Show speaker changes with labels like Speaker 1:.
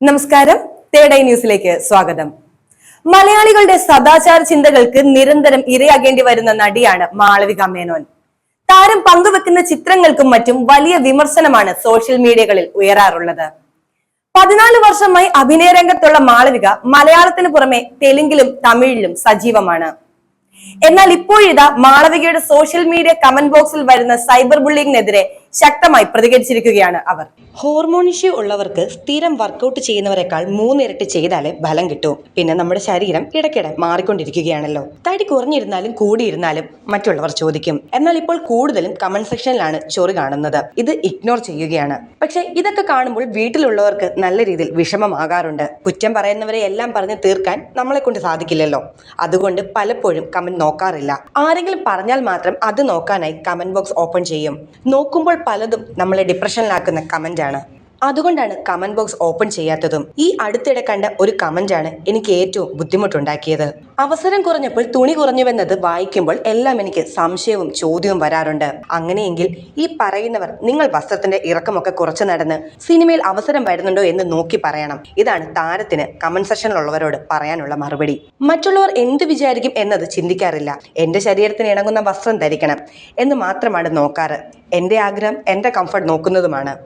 Speaker 1: നമസ്കാരം. തേടൈ ന്യൂസിലേക്ക് സ്വാഗതം. മലയാളികളുടെ സദാചാര ചിന്തകൾക്ക് നിരന്തരം ഇരയാകേണ്ടി വരുന്ന നടിയാണ് മാളവിക മേനോൻ. താരം പങ്കുവെക്കുന്ന ചിത്രങ്ങൾക്കും മറ്റും വലിയ വിമർശനമാണ് സോഷ്യൽ മീഡിയകളിൽ ഉയരാറുള്ളത്. പതിനാല് വർഷമായി അഭിനയ രംഗത്തുള്ള മാളവിക മലയാളത്തിന് പുറമെ തെലുങ്കിലും തമിഴിലും സജീവമാണ്. എന്നാൽ ഇപ്പോഴിതാ മാളവികയുടെ സോഷ്യൽ മീഡിയ കമന്റ് ബോക്സിൽ വരുന്ന സൈബർ ബുള്ളിങ്ങിനെതിരെ ശക്തമായി പ്രതികരിച്ചിരിക്കുകയാണ് അവർ. ഹോർമോൺ ഇഷ്യൂ ഉള്ളവർക്ക് സ്ഥിരം വർക്കൗട്ട് ചെയ്യുന്നവരെക്കാൾ മൂന്നിരട്ടി ചെയ്താലേ ഫലം കിട്ടൂ. പിന്നെ നമ്മുടെ ശരീരം ഇടയ്ക്കിടെ മാറിക്കൊണ്ടിരിക്കുകയാണല്ലോ. തടി കുറഞ്ഞിരുന്നാലും കൂടിയിരുന്നാലും മറ്റുള്ളവർ ചോദിക്കും. എന്നാൽ ഇപ്പോൾ കൂടുതലും കമന്റ് സെക്ഷനിലാണ് ചൊറി കാണുന്നത്. ഇത് ഇഗ്നോർ ചെയ്യുകയാണ്. പക്ഷെ ഇതൊക്കെ കാണുമ്പോൾ വീട്ടിലുള്ളവർക്ക് നല്ല രീതിയിൽ വിഷമമാകാറുണ്ട്. കുറ്റം പറയുന്നവരെ എല്ലാം പറഞ്ഞ് തീർക്കാൻ നമ്മളെ കൊണ്ട് സാധിക്കില്ലല്ലോ. അതുകൊണ്ട് പലപ്പോഴും കമന്റ് നോക്കാറില്ല. ആരെങ്കിലും പറഞ്ഞാൽ മാത്രം അത് നോക്കാനായി കമന്റ് ബോക്സ് ഓപ്പൺ ചെയ്യും. നോക്കുമ്പോൾ പലതും നമ്മളെ ഡിപ്രഷനിലാക്കുന്ന കമന്റാണ് അതുകൊണ്ടാണ് കമന്റ് ബോക്സ് ഓപ്പൺ ചെയ്യാത്തതും. ഈ അടുത്തിടെ കണ്ട ഒരു കമന്റാണ് എനിക്ക് ഏറ്റവും ബുദ്ധിമുട്ടുണ്ടാക്കിയത്. അവസരം കുറഞ്ഞപ്പോൾ തുണി കുറഞ്ഞുവെന്നത് വായിക്കുമ്പോൾ എല്ലാം എനിക്ക് സംശയവും ചോദ്യവും വരാറുണ്ട്. അങ്ങനെയെങ്കിൽ ഈ പറയുന്നവർ നിങ്ങൾ വസ്ത്രത്തിന്റെ ഇറക്കമൊക്കെ കുറച്ച് നടന്ന് സിനിമയിൽ അവസരം വരുന്നുണ്ടോ എന്ന് നോക്കി പറയണം. ഇതാണ് താരത്തിന് കമന്റ് സെക്ഷനിലുള്ളവരോട് പറയാനുള്ള മറുപടി. മറ്റുള്ളവർ എന്ത് വിചാരിക്കും എന്നത് ചിന്തിക്കാറില്ല. എന്റെ ശരീരത്തിന് ഇണങ്ങുന്ന വസ്ത്രം ധരിക്കണം എന്ന് മാത്രമാണ് നോക്കാറ്. എന്റെ ആഗ്രഹം എന്റെ കംഫർട്ട് നോക്കുന്നതുമാണ്.